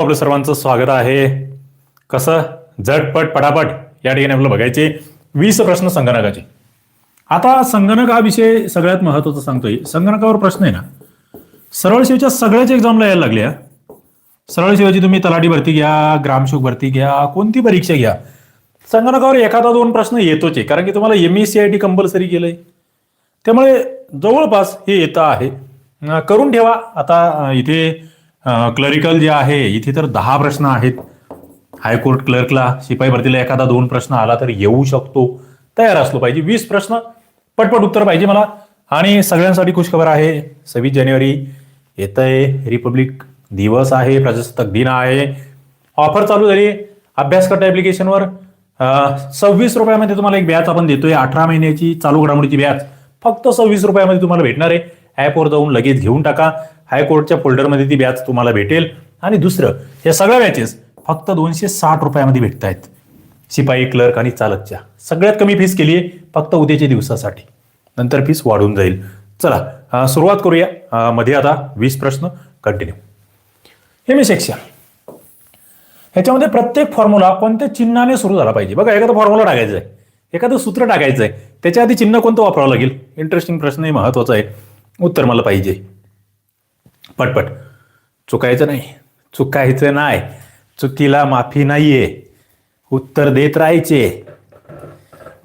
आपलं सर्वांचं स्वागत आहे. कसं? झटपट पटापट या ठिकाणी आपलं बघायचे. वीस प्रश्न संगणकाचे. आता संगणक हा विषय सगळ्यात महत्त्वाचा सांगतोय. संगणकावर प्रश्न आहे ना. सरळ सेवेच्या सगळ्याच एक्झामला यायला लागल्या. सरळ सेवेची तुम्ही तलाठी भरती घ्या ग्रामशोक भरती घ्या कोणती परीक्षा घ्या. संगणकावर एखादा दोन प्रश्न येतोच आहे. कारण की तुम्हाला M S C I T compulsory केलंय. त्यामुळे जवळपास हे येतं आहे. करून ठेवा. आता इथे क्लरिकल जे आहे इथे तर दहा प्रश्न आहेत. हायकोर्ट क्लर्कला शिपाई भरतीला एखादा दोन प्रश्न आला तर येऊ शकतो. तयार असलो पाहिजे. वीस प्रश्न पटपट उत्तर पाहिजे मला. आणि सगळ्यांसाठी खुशखबर आहे सव्वीस जानेवारी येत आहे रिपब्लिक दिवस आहे प्रजासत्ताक दिन आहे. ऑफर चालू झाली. अभ्यास करता ऍप्लिकेशनवर सव्वीस रुपयामध्ये तुम्हाला एक बॅच आपण देतोय. अठरा महिन्याची चालू घडामोडीची बॅच फक्त सव्वीस रुपयामध्ये तुम्हाला भेटणार आहे. ॲपवर जाऊन लगेच घेऊन टाका. हायकोर्टच्या फोल्डरमध्ये ती बॅच तुम्हाला भेटेल. आणि दुसरं या सगळ्या बॅचेस फक्त दोनशे साठ रुपयामध्ये भेटत आहेत शिपाई क्लर्क आणि चालकच्या. सगळ्यात कमी फीस केली आहे फक्त उद्याच्या दिवसासाठी. नंतर फीस वाढून जाईल. चला सुरुवात करूया. मध्ये आता वीस प्रश्न. कंटिन्यू हे मी सेक्शन ह्याच्यामध्ये प्रत्येक फॉर्म्युला कोणत्या चिन्हाने सुरू झाला पाहिजे? बघा एखादा फॉर्म्युला टाकायचा आहे एखादं सूत्र टाकायचं आहे त्याच्या आधी चिन्ह कोणतं वापरावं लागेल? इंटरेस्टिंग प्रश्न हे महत्त्वाचा आहे. उत्तर मला पाहिजे. पटपट. चुकायचं नाही. चुकायचं नाही. चुकीला माफी नाहीये. उत्तर देत राहायचे.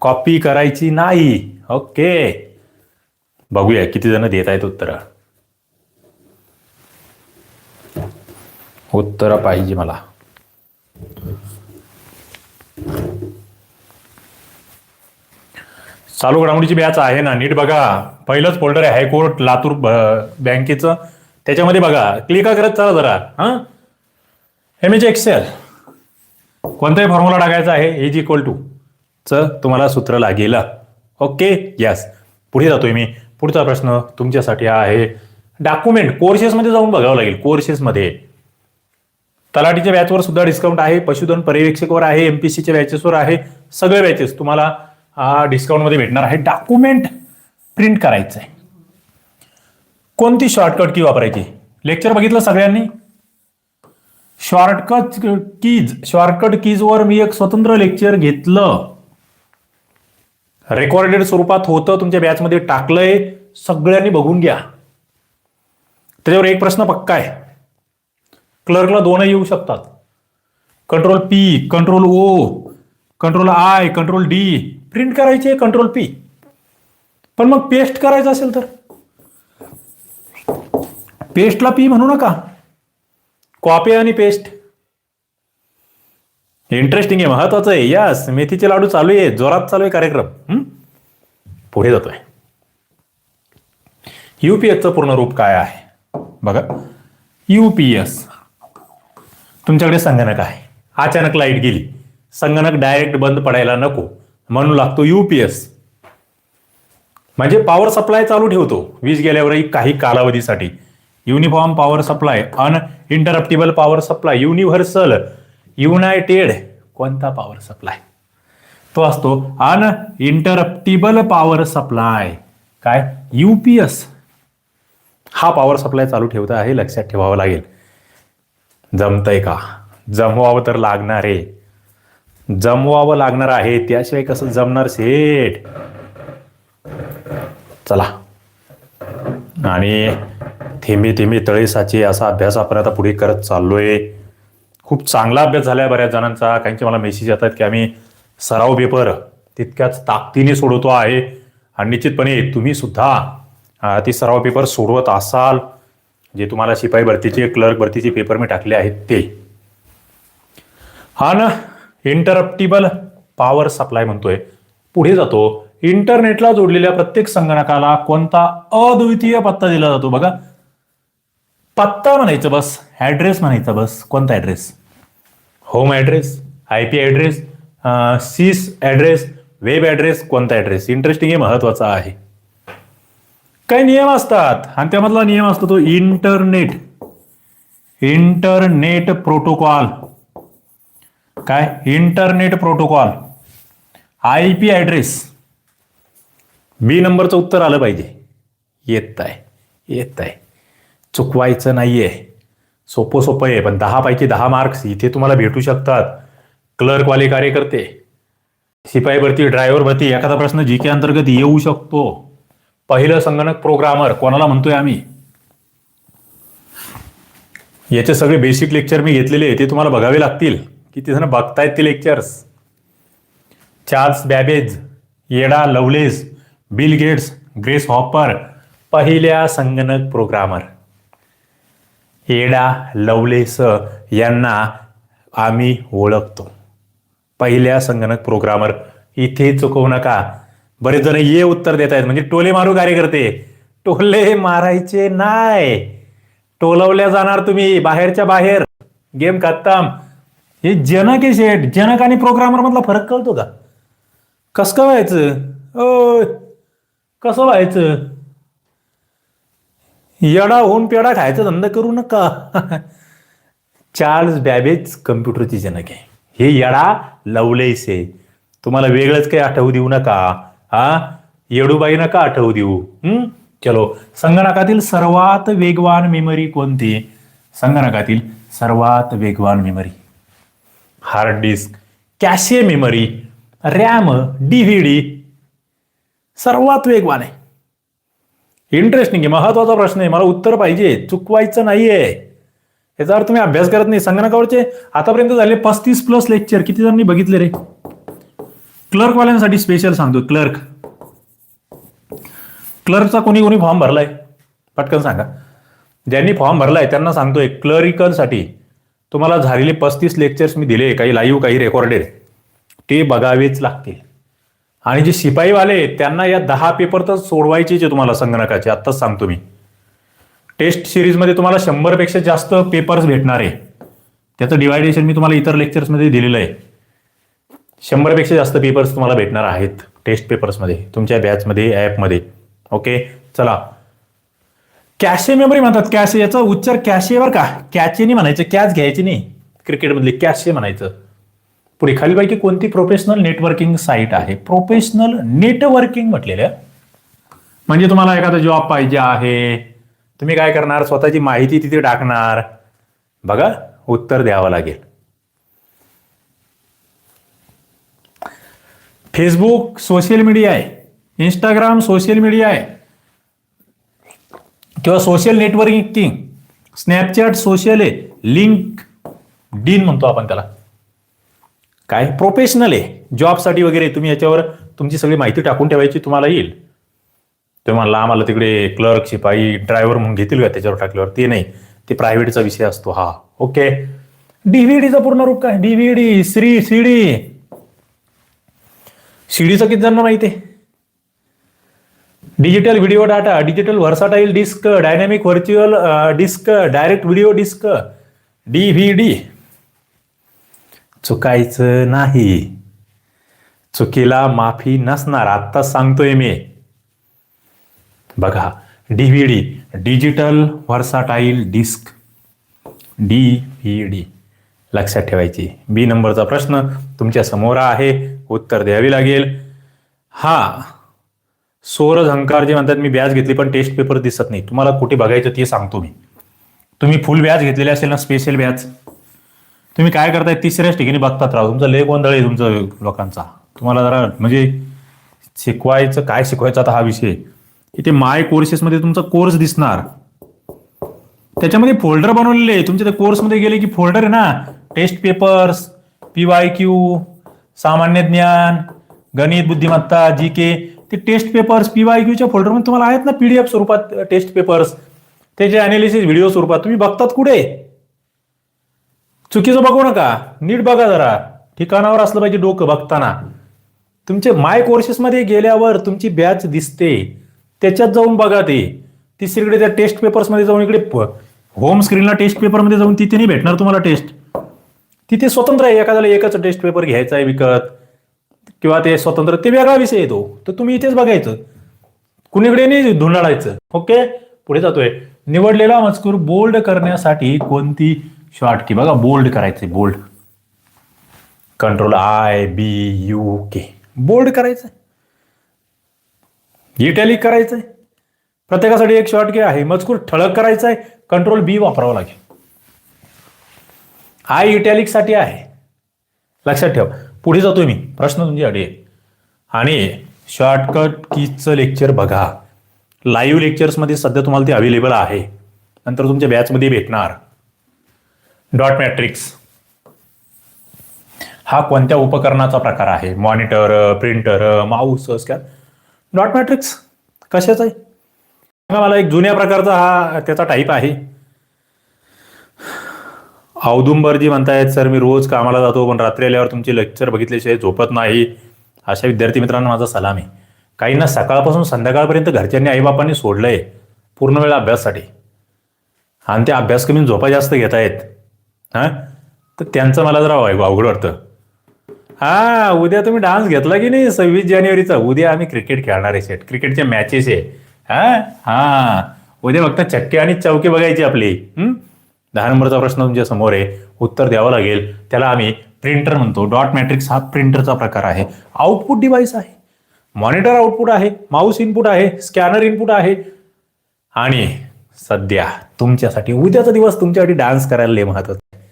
कॉपी करायची नाही. ओके बघूया किती जण देत आहेत उत्तर. उत्तर पाहिजे मला. चालू घडामोडीची बॅच आहे ना नीट बघा. पहिलंच फोल्डर आहे हायकोर्ट लातूर बँकेचं. त्याच्यामध्ये बघा क्लिक करत चला जरा हा? एम एच एक्सेल कोणताही फॉर्म्युला टाकायचा आहे एज इक्वल टू च तुम्हाला सूत्र लागेल. ओके यस पुढे जातोय मी. पुढचा प्रश्न तुमच्यासाठी आहे. डॉक्युमेंट कोर्सेसमध्ये जाऊन बघावं लागेल कोर्सेसमध्ये तलाठीच्या बॅचवर सुद्धा डिस्काउंट आहे पशुधन पर्यवेक्षकवर आहे एमपीसीच्या बॅचेसवर आहे सगळे बॅचेस तुम्हाला हा डिस्काउंटमध्ये भेटणार आहे. डॉक्युमेंट प्रिंट करायचं आहे कोणती शॉर्टकट की वापरायची? लेक्चर बघितलं सगळ्यांनी? शॉर्टकट कीज शॉर्टकट कीजवर मी एक स्वतंत्र लेक्चर घेतलं. रेकॉर्डेड स्वरूपात होतं तुमच्या बॅचमध्ये टाकलंय. सगळ्यांनी बघून घ्या. त्याच्यावर एक प्रश्न पक्का आहे. क्लर्कला दोनही येऊ शकतात. Control P control O control I control D print करायची आहे कंट्रोल पी. पण मग पेस्ट करायचं असेल तर? पेस्टला पी म्हणू नका. कॉपी आणि पेस्ट. इंटरेस्टिंग आहे महत्वाचं आहे. यस मेथीचे लाडू चालू आहे. जोरात चालू आहे कार्यक्रम. पुढे जातोय. युपीएसचं पूर्ण रूप काय आहे? बघा. युपीएस तुमच्याकडे संगणक आहे. अचानक लाइट गेली. संगणक डायरेक्ट बंद पडायला नको. म्हणून लागतो यूपीएस म्हणजे पॉवर सप्लाय चालू ठेवतो. वीज गेल्यावरही काही कालावधीसाठी. Uniform power supply uninterruptible power supply universal united कोणता पॉवर सप्लाय तो असतो अन इंटरप्टिबल पॉवर सप्लाय काय युपीएस हा पॉवर सप्लाय चालू ठेवता आहे लक्षात ठेवावं लागेल. जमतंय का? जमवावं तर लागणार. आहे जमवावं लागणार आहे. त्याशिवाय कसं जमणार सेठ? चला. आणि थेंबे थेंबे तळेसाचे असा अभ्यास आपण आता पुढे करत चाललोय. खूप चांगला अभ्यास झालाय बऱ्याच जणांचा. काहींचे मला मेसेज येतात की आम्ही सराव पेपर तितक्याच ताकदीने सोडवतो आहे. आणि निश्चितपणे तुम्ही सुद्धा ती सराव पेपर सोडवत असाल. जे तुम्हाला शिपाई भरतीचे क्लर्क भरतीचे पेपर मी टाकले आहेत ते. हा ना? इंटरप्टिबल पॉवर सप्लाय म्हणतोय. पुढे जातो. इंटरनेटला जोडलेल्या प्रत्येक संगणकाला कोणता अद्वितीय पत्ता दिला जातो बघा. पत्ता म्हणायचं बस ऍड्रेस म्हणायचा बस कोणता address home address I P address cis address web address कोणता ऍड्रेस इंटरेस्टिंग हे महत्त्वाचा आहे. काही नियम असतात. आणि त्यामधला नियम असतो तो इंटरनेट इंटरनेट प्रोटोकॉल काय? Internet protocol. I P address B नंबरचं उत्तर आलं पाहिजे. येत आहे येत आहे चुकवायचं आहे सोपं सोपं आहे पण दहा पैकी दहा मार्क्स इथे तुम्हाला भेटू शकतात. क्लर्कवाले कार्यकर्ते. शिपाई भरती ड्रायव्हर भरती एखादा प्रश्न जी के अंतर्गत येऊ शकतो. पहिलं संगणक प्रोग्रामर कोणाला म्हणतोय आम्ही? याचे सगळे बेसिक लेक्चर मी घेतलेले ते तुम्हाला बघावे लागतील. किती जण बघतायत ते lectures Charles Babbage Ada Lovelace Bill Gates Grace Hopper पहिल्या संगणक प्रोग्रामर. येडा लवलेस यांना आम्ही ओळखतो. पहिल्या संगणक प्रोग्रामर. इथे चुकवू नका. बरेच जण ये उत्तर देत आहेत म्हणजे टोले मारू कार्यकर्ते. टोले मारायचे नाही टोलवल्या जाणार तुम्ही बाहेरच्या बाहेर. गेम खत्तम हे जनक आहे शेठ. जनक आणि प्रोग्रामर मधला फरक कळतो का? कस का व्हायचं? ओ कसं व्हायचं? येडा होऊन पेडा खायचा धंदा करू नका. चार्ल्स बॅबेज कम्प्युटरची जनक आहे. हे येडा लवलेस आहे तुम्हाला वेगळंच काही आठवू देऊ नका. हा? येडूबाई नका आठवू देऊ. हम्म चलो. संगणकातील सर्वात वेगवान मेमरी कोणती? संगणकातील सर्वात वेगवान memory hard disk cache memory RAM DVD सर्वात वेगवान आहे. इंटरेस्टिंग आहे महत्त्वाचा प्रश्न आहे मला उत्तर पाहिजे चुकवायचं नाहीये. याचा अर्थ तुम्ही अभ्यास करत नाही. संगणकावरचे आतापर्यंत झाले पस्तीस प्लस लेक्चर किती जणांनी बघितले रे? क्लर्कवाल्यांसाठी स्पेशल सांगतो क्लर्क क्लर्कचा कोणी कोणी फॉर्म भरलाय? पटकन सांगा. ज्यांनी फॉर्म भरलाय त्यांना सांगतोय क्लरिकलसाठी तुम्हाला झालेले पस्तीस लेक्चर्स मी दिले काही लाईव्ह काही रेकॉर्डेड ते बघावेच लागतील. आणि जे शिपाईवाले त्यांना या दहा पेपर तर सोडवायचेच आहे तुम्हाला संगणकाचे आत्ताच सांगतो मी. टेस्ट सिरीजमध्ये तुम्हाला शंभरपेक्षा जास्त पेपर्स भेटणार आहे. त्याचं डिवायडेशन मी तुम्हाला इतर लेक्चर्समध्ये दिलेलं आहे. शंभरपेक्षा जास्त पेपर्स तुम्हाला भेटणार आहेत टेस्ट पेपर्समध्ये तुमच्या बॅचमध्ये ॲपमध्ये ओके चला. कॅशे मेमरी म्हणतात. कॅशे याचा उच्चार कॅशे का. कॅचे नाही म्हणायचं कॅच घ्यायची नाही. क्रिकेटमधली कॅशे म्हणायचं. पुढे खालीपैकी कोणती प्रोफेशनल नेटवर्किंग साईट आहे? प्रोफेशनल नेटवर्किंग म्हटलेल्या. म्हणजे तुम्हाला एखादा जॉब पाहिजे आहे. तुम्ही काय करणार? स्वतःची माहिती तिथे टाकणार. बघा उत्तर द्यावं लागेल. फेसबुक सोशल मीडिया आहे. इंस्टाग्राम सोशल मीडिया आहे. किंवा सोशल नेटवर्किंग स्नॅपचॅट सोशल आहे लिंक डीन म्हणतो आपण त्याला. काय प्रोफेशनल आहे जॉबसाठी वगैरे तुम्ही याच्यावर तुमची सगळी माहिती टाकून ठेवायची तुम्हाला येईल. तुम्ही म्हणला आम्हाला तिकडे क्लर्क शिपाई ड्रायव्हर म्हणून घेतील का त्याच्यावर टाकल्यावर? ते नाही. ते प्रायव्हेटचा विषय असतो हा. ओके डीव्हीडीचा पूर्ण रूप काय? डीव्हीडी श्री सीडी सीडीचं किती जणांना माहिती आहे? Digital video data digital versatile disk dynamic virtual disk direct video disk DVD चुकायचं नाही. चुकीला माफी नसणार आत्ता सांगतोय मी. बघा DVD digital versatile disk D V D लक्षात ठेवायची. बी नंबरचा प्रश्न तुमच्यासमोर आहे. उत्तर द्यावी लागेल. हा सोरज झंकार जे म्हणतात मी व्याज घेतली पण टेस्ट पेपर दिसत नाही. तुम्हाला कुठे बघायचं ते सांगतो मी. तुम्ही फुल व्याज घेतलेले असेल ना स्पेशल व्याज. तुम्ही काय करताय तिसऱ्याच ठिकाणी बघतात राव. तुमचा लय गोंधळ आहे तुमचा लोकांचा. तुम्हाला जरा म्हणजे शिकवायचं काय शिकवायचं आता हा विषय? इथे माय कोर्सेसमध्ये तुमचा कोर्स दिसणार. त्याच्यामध्ये फोल्डर बनवलेले आहे. तुमच्या त्या कोर्समध्ये गेले की फोल्डर आहे ना? Test papers P Y Q सामान्य ज्ञान गणित बुद्धिमत्ता जी के ते टेस्ट पेपर्स पी वाय क्यूच्या फोल्डरमध्ये तुम्हाला आहेत ना पीडीएफ स्वरूपात टेस्ट पेपर्स त्याचे अनालिसिस व्हिडिओ स्वरूपात तुम्ही बघतात कुठे? चुकीचं बघू नका. नीट बघा जरा. ठिकाणावर असलं पाहिजे डोकं बघताना. तुमचे माय कोर्सेसमध्ये गेल्यावर तुमची बॅच दिसते. त्याच्यात जाऊन बघा ते. तिसरीकडे त्या टेस्ट पेपर्समध्ये जाऊन इकडे होम स्क्रीनला टेस्ट पेपरमध्ये जाऊन तिथे नाही भेटणार तुम्हाला टेस्ट तिथे स्वतंत्र आहे. एखाद्याला एकच टेस्ट पेपर घ्यायचा आहे विकत. किंवा ते स्वतंत्र ते वेगळा विषय येतो तर तुम्ही इथेच बघायचं. कुणीकडे नाही धुंडाळायचं. ओके? पुढे जातोय. निवडलेला मजकूर बोल्ड करण्यासाठी कोणती शॉर्ट की बघा बोल्ड करायचे bold control I B U K bold करायचं इटॅलिक करायचंय. प्रत्येकासाठी एक शॉर्ट की आहे. मजकूर ठळक करायचा आहे कंट्रोल बी वापरावा लागेल. आय इटॅलिकसाठी आहे. लक्षात ठेवा. पुढे जातोय मी. प्रश्न तुमची अडी आहे. आणि शॉर्टकट कीजचं लेक्चर बघा. लाईव्ह लेक्चर्समध्ये सध्या तुम्हाला ते अवेलेबल आहे. नंतर तुमच्या बॅचमध्ये भेटणार. डॉट मॅट्रिक्स हा कोणत्या उपकरणाचा प्रकार आहे? Monitor printer mouse scan dot matrix कशाचा आहे? सांगा मला एक जुन्या प्रकारचा हा त्याचा टाईप आहे. औदुंबरजी म्हणतायत सर मी रोज कामाला जातो पण रात्री आल्यावर तुमचे लेक्चर बघितल्याशिवाय झोपत नाही. अशा विद्यार्थी मित्रांना माझा सलाम. आहे काहींना सकाळपासून संध्याकाळपर्यंत घरच्यांनी आईबापांनी आहे पूर्ण वेळ अभ्यासासाठी. आणि ते अभ्यास कमी झोपा जास्त घेत आहेत हां? तर त्यांचं मला जरा अवघड वाटतं. हा उद्या तुम्ही डान्स घेतला की नाही सव्वीस जानेवारीचा? उद्या आम्ही क्रिकेट खेळणार आहे सेट क्रिकेटच्या मॅचेस आहे. हा? हा. उद्या फक्त चक्के आणि चौके बघायची आपली. हं? दहा नंबरचा प्रश्न तुमच्यासमोर आहे. उत्तर द्यावं लागेल. त्याला आम्ही प्रिंटर म्हणतो. डॉट मॅट्रिक्स हा प्रिंटरचा प्रकार आहे. आउटपुट डिव्हाइस आहे. मॉनिटर आउटपुट आहे. माऊस इनपुट आहे. स्कॅनर इनपुट आहे. आणि सध्या तुमच्यासाठी उद्याचा दिवस तुमच्यासाठी डान्स करायला लय महत्त्वाचा आहे.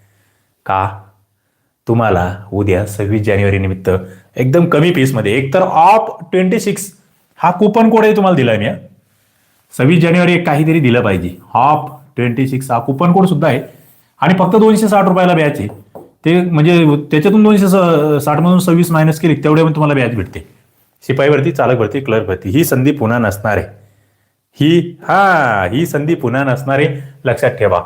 का? तुम्हाला उद्या सव्वीस जानेवारी निमित्त एकदम कमी फीसमध्ये एकतर ऑफ ट्वेंटी सिक्स हा कुपन कोडही तुम्हाला दिला मी सव्वीस जानेवारी एक काहीतरी दिलं पाहिजे. ऑफ ट्वेंटी सिक्स हा कुपन कोड सुद्धा आहे. आणि फक्त दोनशे साठ रुपयाला बॅच आहे. ते म्हणजे त्याच्यातून दोनशे साठमधून सव्वीस मायनस केली तेवढ्यामध्ये तुम्हाला बॅच भेटते. शिपाई भरती चालक भरती क्लर्क भरती ही संधी पुन्हा नसणार आहे. ही हा ही संधी पुन्हा नसणार आहे. लक्षात ठेवा.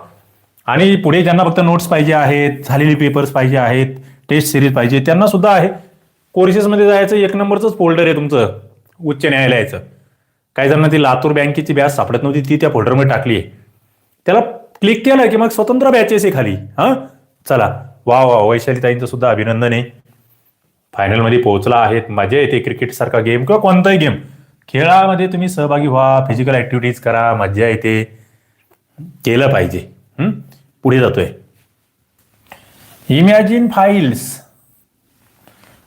आणि पुढे ज्यांना फक्त नोट्स पाहिजे आहेत झालेले पेपर्स पाहिजे आहेत टेस्ट सिरीज पाहिजे त्यांना सुद्धा आहे. कोर्सेसमध्ये जायचं एक नंबरचंच फोल्डर आहे तुमचं उच्च न्यायालयाचं. काही जणांना ती लातूर बँकेची बॅच सापडत नव्हती ती त्या फोल्डरमध्ये टाकली आहे. त्याला क्लिक केलं की मग स्वतंत्र बॅचेस आहे खाली. हां? चला. वा वा वैशालीताईंचं सुद्धा अभिनंदन आहे. फायनलमध्ये पोहोचला आहेत. मजा येते क्रिकेटसारखा गेम किंवा कोणताही गेम खेळामध्ये तुम्ही सहभागी व्हा फिजिकल ॲक्टिव्हिटीज करा मज्जा येते. केलं पाहिजे. पुढे जातोय. इमॅजिन फाईल्स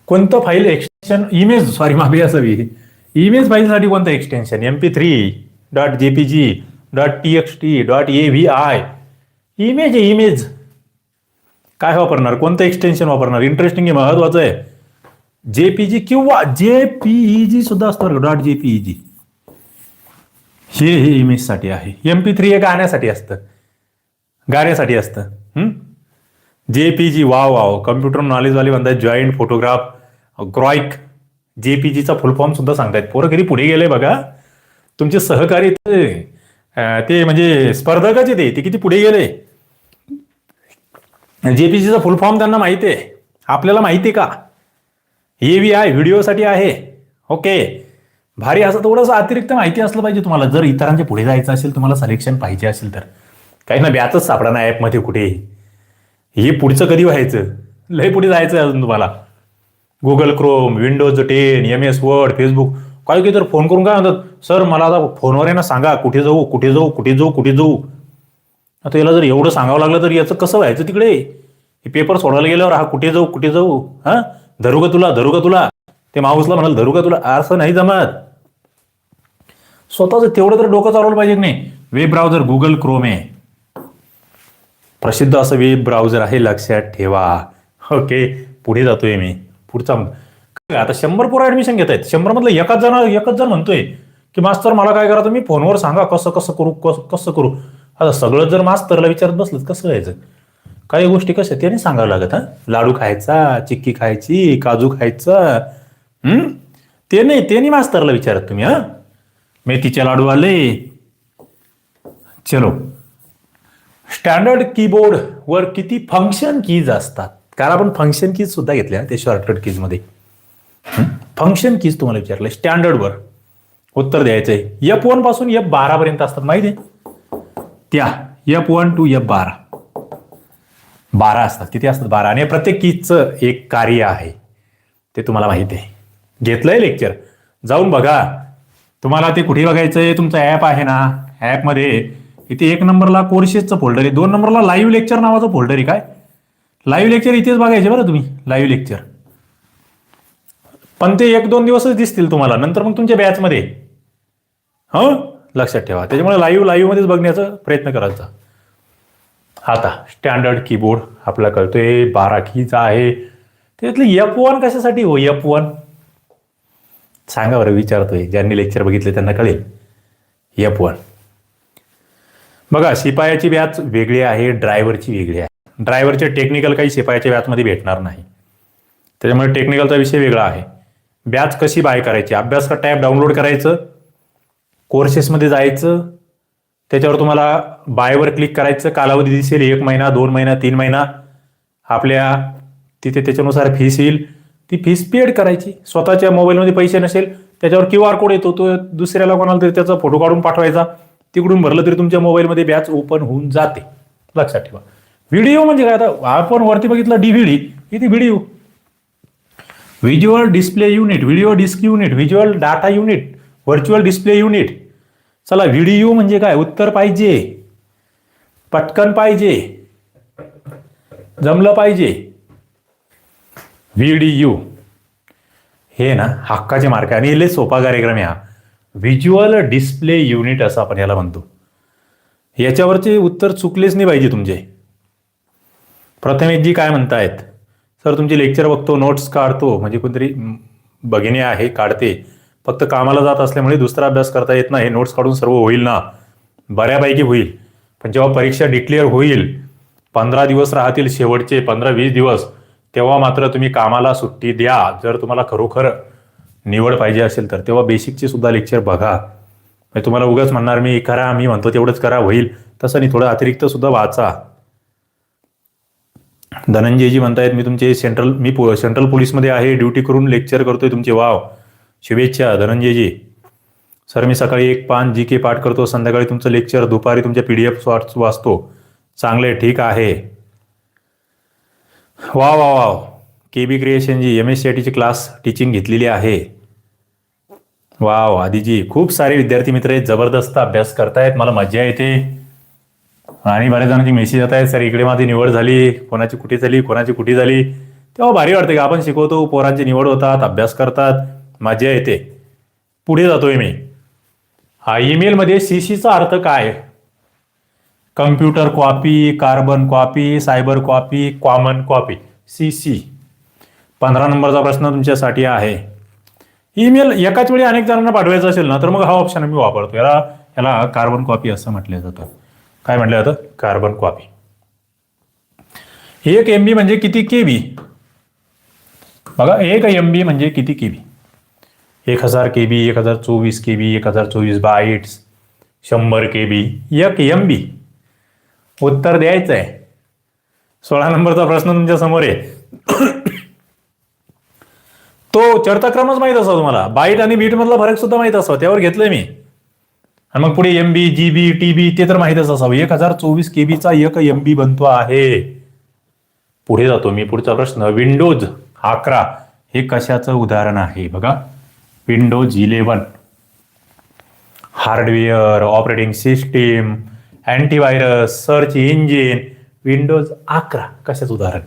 कोणतं फाईल एक्सटेन्शन इमेज सॉरी माफी असावी इमेज फाईलसाठी कोणतं extension M P three dot J P G dot T X T dot A V I image आहे इमेज काय वापरणार? कोणतं एक्सटेन्शन वापरणार? इंटरेस्टिंग आहे महत्वाचं आहे. जेपीजी किंवा जे पीईजी सुद्धा असतं डॉट जे पीईजी हे हे इमेजसाठी आहे. एम पी थ्री हे गाण्यासाठी असतं. गाण्यासाठी असतं. J P G wow wow. Computer नॉलेजवाले म्हणतात जॉईंट फोटोग्राफ ग्रॉइक जे पी जीचा फुल फॉर्म सुद्धा सांगतायत. पोरं कधी पुढे गेले बघा. तुमचे सहकारी ते म्हणजे स्पर्धकाचे ते ते किती पुढे गेले? जेपीसीचा फुल फॉर्म त्यांना माहिती आहे. आपल्याला माहिती आहे का? ए व्ही आय व्हिडिओसाठी आहे. ओके. भारी असं थोडंसं अतिरिक्त माहिती असलं पाहिजे तुम्हाला. जर इतरांच्या पुढे जायचं असेल तुम्हाला सलेक्शन पाहिजे असेल तर. काही ना ब्याचच सापडा ना ॲपमध्ये कुठे? हे पुढचं कधी व्हायचं? लय पुढे जायचं आहे अजून तुम्हाला. Google Chrome Windows ten M S Word Facebook काही की तर फोन करून काय म्हणतात? सर मला आता फोनवर आहे ना सांगा. कुठे जाऊ? कुठे जाऊ? कुठे जाऊ? कुठे जाऊ? आता याला जर एवढं सांगावं लागलं तर याचं कसं व्हायचं तिकडे? हे पेपर सोडायला गेल्यावर हा कुठे जाऊ? कुठे जाऊ? हा? धरू का तुला धरू का तुला. ते माऊसला म्हणाल धरू का तुला असं नाही जमत. स्वतःच तेवढं तर डोकं चालवलं पाहिजे की नाही? वेब ब्राउझर गुगल क्रोम आहे. प्रसिद्ध असं वेब ब्राउझर आहे लक्षात ठेवा. ओके पुढे जातोय मी. पुढचा काय आता शंभर पोरं ऍडमिशन घेत आहेत शंभर मधलं एकाच जण एकच जण म्हणतोय. की मास्तर मला काय करा तुम्ही? फोनवर सांगा कसं कसं करू कसं कसं करू? आता सगळं जर मास्तरला विचारत बसलं कसं व्हायचं काही गोष्टी कशा त्याने सांगायला लागत हा? लाडू खायचा चिक्की खायची काजू खायचा हम्म ते नाही ते नाही मास्तरला विचारत तुम्ही हा? मेथीचे लाडू आले. चलो. स्टँडर्ड कीबोर्ड वर किती फंक्शन कीज असतात? कारण आपण फंक्शन कीज सुद्धा घेतल्या ते शॉर्टकट कीजमध्ये. फंक्शन कीज तुम्हाला विचारलं स्टँडर्ड उत्तर द्यायचंय. एफ वनपासून एफ बारा पर्यंत असतात माहिती आहे? त्या एफ वन टू एफ बारा. बारा असतात. किती असतात? बारा. आणि प्रत्येकीचं एक कार्य आहे. ते तुम्हाला माहिती आहे. घेतलंय लेक्चर जाऊन बघा. तुम्हाला ते कुठे बघायचंय? तुमचं ॲप आहे ना. ॲपमध्ये इथे एक नंबरला कोर्सेसचं फोल्डर आहे. दोन नंबरला लाईव्ह लेक्चर नावाचं फोल्डर आहे काय? लाईव्ह लेक्चर इथेच बघायचे बरं तुम्ही. लाईव्ह लेक्चर पण ते एक दोन दिवसच दिसतील तुम्हाला. नंतर मग तुमच्या बॅचमध्ये हो? लक्षात ठेवा. त्याच्यामुळे लाईव्ह लाईव्हमध्येच बघण्याचा प्रयत्न करायचा आता. स्टँडर्ड कीबोर्ड आपला कळतोय बारा कीचा आहे. त्यातलं एफ वन कशासाठी हो एफ वन सांगा बरं विचारतोय. ज्यांनी लेक्चर बघितले त्यांना कळेल. एफ वन बघा शिपायाची बॅच वेगळी आहे ड्रायव्हरची वेगळी आहे. ड्रायव्हरचे टेक्निकल काही शिपायाच्या बॅचमध्ये भेटणार नाही. त्याच्यामुळे टेक्निकलचा विषय वेगळा आहे. बॅच कशी बाय करायची? अभ्यास का टॅब डाउनलोड करायचं? कोर्सेसमध्ये जायचं त्याच्यावर तुम्हाला बायवर क्लिक करायचं. कालावधी दिसेल एक महिना दोन महिना तीन महिना. आपल्या तिथे त्याच्यानुसार फीस येईल. ती फीस पेड करायची. स्वतःच्या मोबाईलमध्ये पैसे नसेल त्याच्यावर क्यू आर कोड येतो तो दुसऱ्याला कोणाला तरी त्याचा फोटो काढून पाठवायचा. तिकडून भरलं तरी तुमच्या मोबाईलमध्ये बॅच ओपन होऊन जाते. लक्षात ठेवा. व्हिडिओ म्हणजे काय आता? आपण वरती बघितलं डीव्हीडी इथे video visual display unit video disk unit visual data unit virtual display unit चला व्हिडिओ म्हणजे काय? उत्तर पाहिजे. पटकन पाहिजे. जमलं पाहिजे. व्हिडिओ हे ना हक्काचे मार्क आणि लय सोपा कार्यक्रम आहे हा. व्हिज्युअल डिस्प्ले युनिट असं आपण याला म्हणतो. याच्यावरचे उत्तर चुकलेच नाही पाहिजे तुमचे. प्रथमेशजी काय म्हणतायत? सर तुमचे लेक्चर बघतो नोट्स काढतो. म्हणजे कोणतरी म, भगिनी आहे काढते. फक्त कामाला जात असल्यामुळे दुसरा अभ्यास करता येत नाही. नोट्स काढून सर्व होईल ना? बऱ्यापैकी होईल. पण जेव्हा परीक्षा डिक्लेअर होईल पंधरा दिवस राहतील शेवटचे पंधरा वीस दिवस तेव्हा मात्र तुम्ही कामाला सुट्टी द्या. जर तुम्हाला खरोखर निवड पाहिजे असेल तर. तेव्हा बेसिकचे सुद्धा लेक्चर बघा. म्हणजे तुम्हाला उगाच म्हणणार मी करा मी म्हणतो तेवढंच करा होईल. तसं नाही थोडं अतिरिक्त सुद्धा वाचा. धनंजयजी म्हणतायत मी तुमचे सेंट्रल मी पो- सेंट्रल पोलीसमध्ये आहे ड्युटी करून लेक्चर करतोय तुमचे वाव. शुभेच्छा धनंजयजी. सर मी सकाळी एक पान जी के पाठ करतो संध्याकाळी तुमचं लेक्चर दुपारी तुमच्या पी डी एफ वाचतो. चांगले ठीक आहे. वा वा वा के बी क्रिएशनजी एम एस सी आय टीची क्लास टीचिंग घेतलेली आहे. वाव आदिजी खूप सारे विद्यार्थी मित्र आहेत जबरदस्त अभ्यास करतायत मला मजा येते. आणि बऱ्याच जणांची मेसेज येत आहेत सर इकडे माझी निवड झाली कोणाची कुठे झाली कोणाची कुठे झाली? तेव्हा भारी वाटते की आपण शिकवतो पोरांची निवड होतात अभ्यास करतात. मजा येते पुढे जातोय मी. हा ईमेलमध्ये सी सीचा अर्थ काय? Computer copy carbon copy cyber copy common copy. C C पंधरा नंबरचा प्रश्न तुमच्यासाठी आहे. ईमेल एकाच वेळी अनेक जणांना पाठवायचं असेल ना तर मग हा ऑप्शन मी वापरतो. याला याला कार्बन कॉपी असं म्हटलं जातं. काय म्हटलं जातं? कार्बन कॉपी एक एम बी म्हणजे किती के बी बघा एक एम बी म्हणजे किती के बी एक हजार के बी एक हजार चोवीस के बी एक हजार चोवीस बाईट्स शंभर के बी एक एम बी उत्तर द्यायचं आहे. सोळा नंबरचा प्रश्न तुमच्यासमोर आहे. तो चर्चाक्रमच माहीत असा तुम्हाला. बाईट आणि बीट मधला फरक सुद्धा माहीत असावा. त्यावर घेतलंय मी. आणि मग पुढे एम बी जी बी टी बी ते तर माहीतच असावं. एक हजार चोवीस के बीचा एक एम बी बनतो आहे. पुढे जातो मी. पुढचा प्रश्न विंडोज अकरा हे कशाचं उदाहरण आहे? बघा. Windows eleven hardware operating system antivirus search engine Windows अकरा. कशाचं उदाहरण?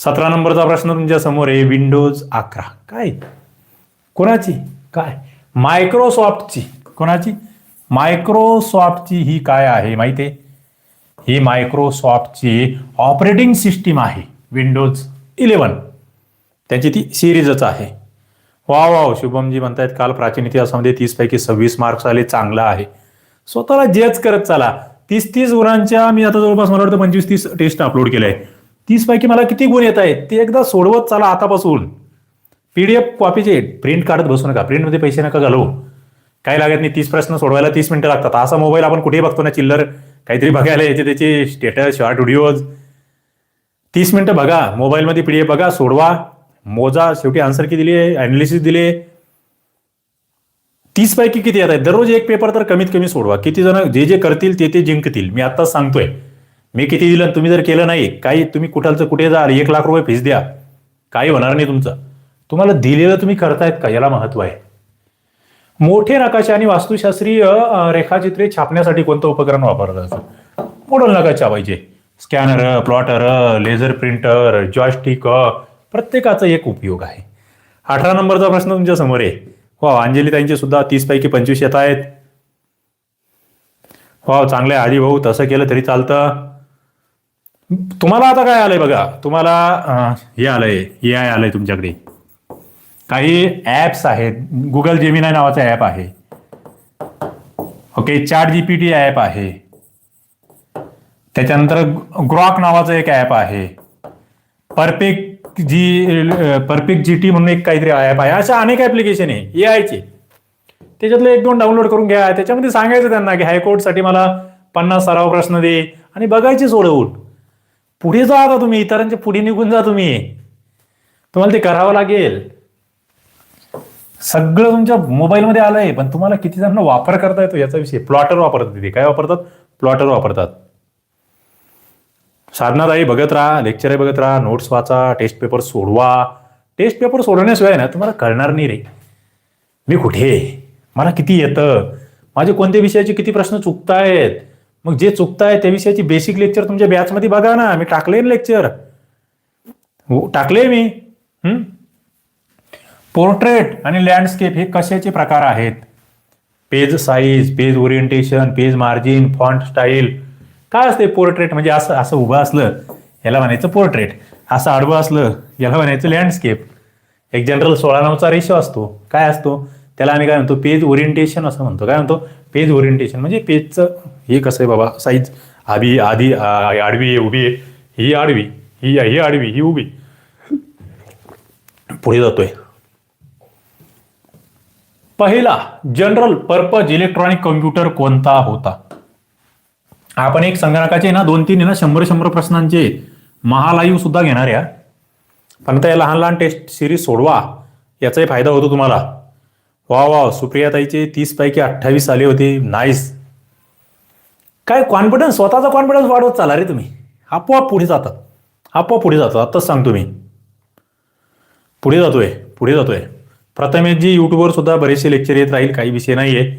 सतरा नंबरचा प्रश्न तुमच्यासमोर आहे विंडोज अकरा. काय? कोणाची? काय? मायक्रोसॉफ्टची कोणाची? मायक्रोसॉफ्टची ही काय आहे माहिती आहे? ही मायक्रोसॉफ्टची ऑपरेटिंग सिस्टीम आहे विंडोज इलेवन त्याची ती सिरीजच आहे. वा वा शुभमजी म्हणतायत काल प्राचीन इतिहासामध्ये तीस पैकी सव्वीस मार्क्स आले चांगलं आहे. स्वतःला जज करत चला. तीस तीस गुणांच्या मी आता जवळपास मला वाटतं पंचवीस तीस टेस्ट अपलोड केलंय तीस पैकी मला किती गुण येत आहेत? ते एकदा सोडवत चला आतापासून. पीडीएफ कॉपीचे प्रिंट काढत बसू नका. प्रिंटमध्ये पैसे नका घालवू. काय लागत नाही तीस प्रश्न सोडवायला तीस मिनिटं लागतात. असा मोबाईल आपण कुठेही बघतो ना चिल्लर? काहीतरी बघायला याचे त्याचे स्टेटस शॉर्ट व्हिडिओज तीस मिनिटं बघा. मोबाईलमध्ये पीडीएफ बघा सोडवा. मोजा शेवटी आन्सर किती दिले अनालिसिस दिले तीस पैकी किती येत आहेत? दररोज एक पेपर तर कमीत कमी सोडवा. किती जण जे जे करतील ते ते जिंकतील. मी आत्ताच सांगतोय. मी किती दिलं तुम्ही जर केलं नाही काही तुम्ही कुठालचं कुठे जा एक लाख रुपये फीस द्या. काही होणार नाही तुमचं. तुम्हाला दिलेलं तुम्ही करतायत का? याला महत्त्व आहे. मोठे नकाशे आणि वास्तुशास्त्रीय रेखाचित्रे छापण्यासाठी कोणतं उपकरण वापरलं जातं? मोडल नकाशा पाहिजे. Scanner plotter laser printer joystick प्रत्येकाचा एक उपयोग आहे. अठरा नंबरचा प्रश्न तुमच्यासमोर आहे. हो अंजलीताईंचे सुद्धा तीस पैकी पंचवीस येत आहेत. हो चांगले आधी भाऊ तसं केलं तरी चालतं. तुम्हाला आता काय आलंय बघा? तुम्हाला हे आलंय ए आय आलंय तुमच्याकडे. काही ॲप्स आहेत. गुगल जेमिनाय नावाचा ॲप आहे. ओके चार जी पी टी ॲप आहे. त्याच्यानंतर ग्रॉक नावाचं एक ॲप आहे. Perfect G perfect G T म्हणून एक काहीतरी ॲप आहे अशा अनेक ॲप्लिकेशन आहे. ए आयचे त्याच्यातले एक दोन डाउनलोड करून घ्या. त्याच्यामध्ये सांगायचं त्यांना की हायकोर्टसाठी मला पन्नास सराव प्रश्न दे आणि बघायचे सोडवून पुढे जा आता तुम्ही. इतरांच्या पुढे निघून जा तुम्ही. तुम्हाला ते करावं लागेल. सगळं तुमच्या मोबाईलमध्ये आलंय पण तुम्हाला किती जणांना वापर करता येतो याचा विषय. प्लॉटर वापरतात तिथे काय वापरतात? प्लॉटर वापरतात. साधनाताई बघत राहा लेक्चर बघत राहा नोट्स वाचा टेस्ट पेपर सोडवा. टेस्ट पेपर सोडवण्याशिवाय ना तुम्हाला कळणार नाही रे. मी कुठे? आहे? मला किती येतं? माझे कोणत्या विषयाचे किती प्रश्न चुकतायत? मग जे चुकतायत त्या विषयाची बेसिक लेक्चर तुमच्या बॅचमध्ये बघा ना. मी टाकले ना लेक्चर हो टाकले मी. पोर्ट्रेट आणि लँडस्केप हे कशाचे प्रकार आहेत? Page size page orientation page margin font style काय असते पोर्ट्रेट म्हणजे असं असं उभं असलं याला म्हणायचं पोर्ट्रेट असं आडवं असलं याला म्हणायचं लँडस्केप एक जनरल सोळा नऊचा रेशो असतो. काय असतो? त्याला आम्ही काय म्हणतो? पेज ओरिएंटेशन असं म्हणतो. काय म्हणतो? पेज ओरिएंटेशन म्हणजे पेजचं हे कसं आहे बाबा? साईज आधी आधी आडवी आहे उभी आहे ही आडवी ही ही आडवी ही उभी. पुढे जातोय. पहिला जनरल पर्पज इलेक्ट्रॉनिक कम्प्युटर कोणता होता? आपण एक संगणकाचे ना दोन तीन आहे ना शंभर शंभर प्रश्नांचे महालाईव्ह सुद्धा घेणार या. पण आता या लहान लहान टेस्ट सिरीज सोडवा. याचाही फायदा होतो तुम्हाला. वा वा सुप्रियाताईचे तीस पैकी अठ्ठावीस आले होते. नाईस काय कॉन्फिडन्स स्वतःचा कॉन्फिडन्स वाढवत चाला रे तुम्ही. आपोआप पुढे जातात. आपोआप पुढे जातात. आत्ताच सांगतो मी. पुढे जातोय पुढे जातोय. प्रथमेश जी युट्यूबवर सुद्धा बरेचसे लेक्चर येत राहील. काही विषय नाही आहे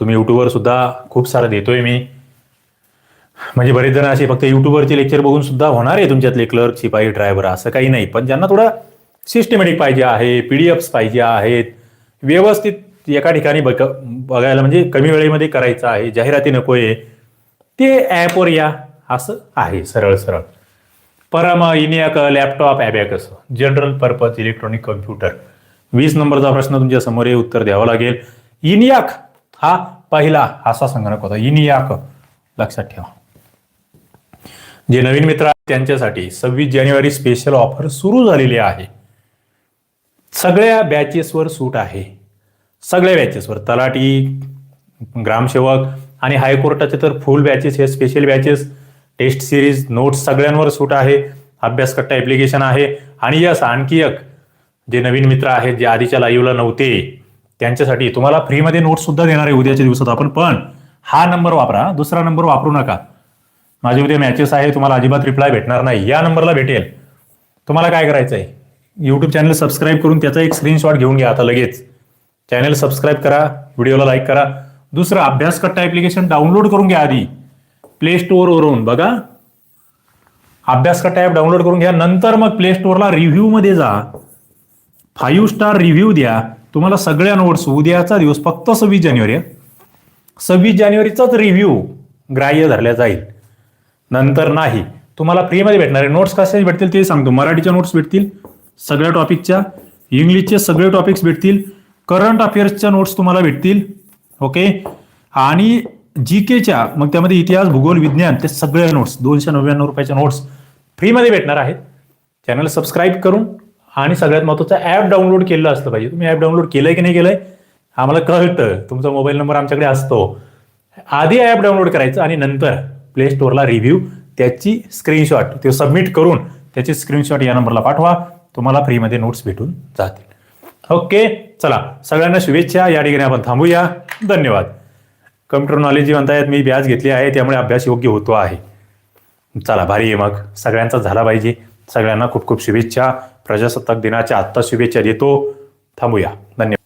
तुम्ही यूट्यूबवर सुद्धा खूप सारं देतोय मी. म्हणजे बरेच जण असे फक्त युट्यूबवरचे लेक्चर बघून सुद्धा होणार आहे तुमच्यातले क्लर्क शिपाई ड्रायव्हर असं काही नाही. पण ज्यांना थोडं सिस्टमॅटिक पाहिजे आहे पी डी एफ्स पाहिजे आहेत व्यवस्थित एका ठिकाणी बघ बघायला म्हणजे कमी वेळेमध्ये करायचं आहे जाहिराती नको आहे ते ॲपवर या असं आहे सरळ सरळ. Param ENIAC laptop abacus general purpose electronic computer वीस नंबरचा प्रश्न तुमच्यासमोर आहे उत्तर द्यावं लागेल. इनियाक हा पहिला असा संगणक होता. इनियाक. लक्षात ठेवा. जे नवीन मित्र आहेत त्यांच्यासाठी सव्वीस जानेवारी स्पेशल ऑफर सुरू झालेली आहे. सगळ्या बॅचेसवर सूट आहे. सगळ्या बॅचेसवर तलाठी ग्रामसेवक आणि हायकोर्टाचे तर फुल बॅचेस हे special batches test series notes सगळ्यांवर सूट आहे. अभ्यासकट्टा ॲप्लिकेशन आहे. आणि यस आणखी एक जे नवीन मित्र आहेत जे आधीच्या लाईव्हला नव्हते त्यांच्यासाठी तुम्हाला फ्रीमध्ये नोट्स सुद्धा देणार आहे उद्याच्या दिवसात आपण. पण हा नंबर वापरा. दुसरा नंबर वापरू नका. माझे उद्या मॅचेस आहे तुम्हाला अजिबात रिप्लाय भेटणार नाही. या नंबरला भेटेल. तुम्हाला काय करायचं आहे यूट्यूब चॅनल सबस्क्राईब करून त्याचा एक स्क्रीनशॉट घेऊन घ्या आता लगेच. चॅनल सबस्क्राईब करा व्हिडिओला लाईक करा. दुसरं अभ्यासकट्टा ॲप्लिकेशन डाउनलोड करून घ्या आधी. प्ले स्टोअरवरून बघा. अभ्यासकट्टा ॲप डाउनलोड करून घ्या. नंतर मग प्ले स्टोअरला रिव्ह्यूमध्ये जा. फाईव्ह स्टार रिव्ह्यू द्या. तुम्हाला सगळ्या नोट्स उद्याचा दिवस फक्त सव्वीस जानेवारी आहे. सव्वीस जानेवारीचाच रिव्ह्यू ग्राह्य धरल्या जाईल. नंतर नाही. तुम्हाला फ्रीमध्ये भेटणार आहे. नोट्स कसे भेटतील ते सांगतो. मराठीच्या नोट्स भेटतील सगळ्या टॉपिकच्या इंग्लिशचे सगळे टॉपिक्स भेटतील करंट अफेअर्सच्या नोट्स तुम्हाला भेटतील ओके आणि जी केच्या मग त्यामध्ये इतिहास भूगोल विज्ञान ते सगळ्या नोट्स दोनशे नव्याण्णव रुपयाच्या नोट्स फ्रीमध्ये भेटणार आहेत. चॅनल सबस्क्राईब करून आणि सगळ्यात महत्त्वाचं ॲप डाउनलोड केलं असलं पाहिजे. तुम्ही ॲप डाउनलोड केलंय की नाही केलंय? आम्हाला कळतं. तुमचा मोबाईल नंबर आमच्याकडे असतो. आधी ॲप डाउनलोड करायचं आणि नंतर प्ले स्टोअरला रिव्ह्यू त्याची स्क्रीनशॉट ते सबमिट करून त्याची स्क्रीनशॉट या नंबरला पाठवा. तुम्हाला फ्रीमध्ये नोट्स भेटून जातील. ओके चला. सगळ्यांना शुभेच्छा. या ठिकाणी आपण थांबूया. धन्यवाद. कम्प्युटर नॉलेज म्हणतायत मी व्याज घेतली आहे त्यामुळे अभ्यास योग्य होतो आहे. चला भारी आहे मग. सगळ्यांचा झाला पाहिजे. सगळ्यांना खूप खूप शुभेच्छा. प्रजासत्ताक दिनाच्या आत्ता शुभेच्छा देतो. थांबूया. धन्यवाद.